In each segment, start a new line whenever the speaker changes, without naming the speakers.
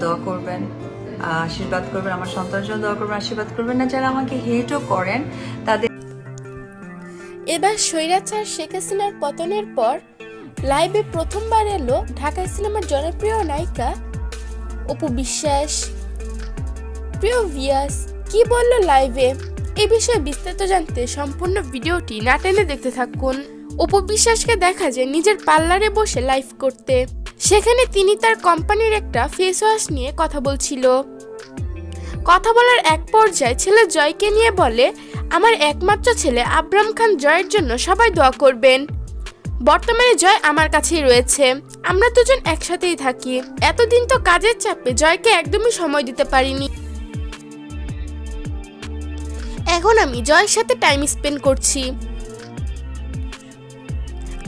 দোয়া করবেন আশীর্বাদ করবেন, আমার সন্তানের জন্য দোয়া করবেন, আশীর্বাদ করবেন না, যারা আমাকে হেটও করেন, তাদের
এবার স্বৈরাচার শেখ হাসিনার পতনের পর লাইভে প্রথমবার এলো ঢাকায় সিনেমার জনপ্রিয় নায়িকা অপু বিশ্বাস। প্রিয় ভিয়াস কি বলল লাইভে এ বিষয়ে বিস্তারিত জানতে সম্পূর্ণ ভিডিওটি না টেনে দেখতে থাকুন। অপু বিশ্বাসকে দেখা যায় নিজের পার্লারে বসে লাইভ করতে। সেখানে তিনি তার কোম্পানির একটা ফেস ওয়াশ নিয়ে কথা বলছিল। কথা বলার এক পর্যায়ে ছেলে জয়কে নিয়ে বলে, আমার একমাত্র ছেলে আব্রাম খান জয়ের জন্য সবাই দোয়া করবেন। বর্তমানে জয় আমার কাছেই রয়েছে। আমরা দুজন একসাথেই থাকি। এতদিন তো কাজের চাপে জয়কে একদমই সময় দিতে পারিনি। এখন আমি জয়ের সাথে টাইম স্পেন্ড করছি।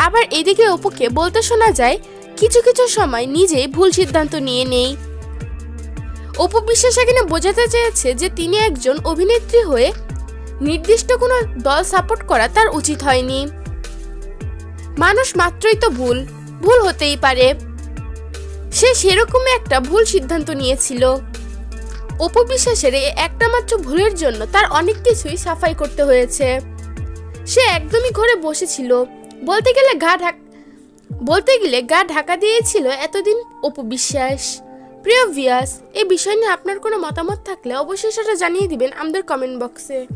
আবার এদিকে অপুকে বলতে শোনা যায় কিছু কিছু সময় নিজেই ভুল সিদ্ধান্ত নিয়ে নেই। অপু বিশ্বাস এখানে বোঝাতে চেয়েছে যে তিনি একজন অভিনেত্রী হয়ে নির্দিষ্ট কোনো দল সাপোর্ট করা তার উচিত হয়নি। মানুষ মাত্রই তো ভুল ভুল হতেই পারে। সে সেরকমই একটা ভুল সিদ্ধান্ত নিয়েছিল। অপু বিশ্বাসের একটা মাত্র ভুলের জন্য তার অনেক কিছুই সাফাই করতে হয়েছে। সে একদমই ঘরে বসেছিল। বলতে গেলে গা ঢাক বলতে গেলে গা ঢাকা দিয়েছিল এতদিন অপু বিশ্বাস, প্রিয় ভিয়াস এই বিষয় নিয়ে আপনার কোনো মতামত থাকলে অবশ্যই সেটা জানিয়ে দিবেন আমাদের কমেন্ট বক্সে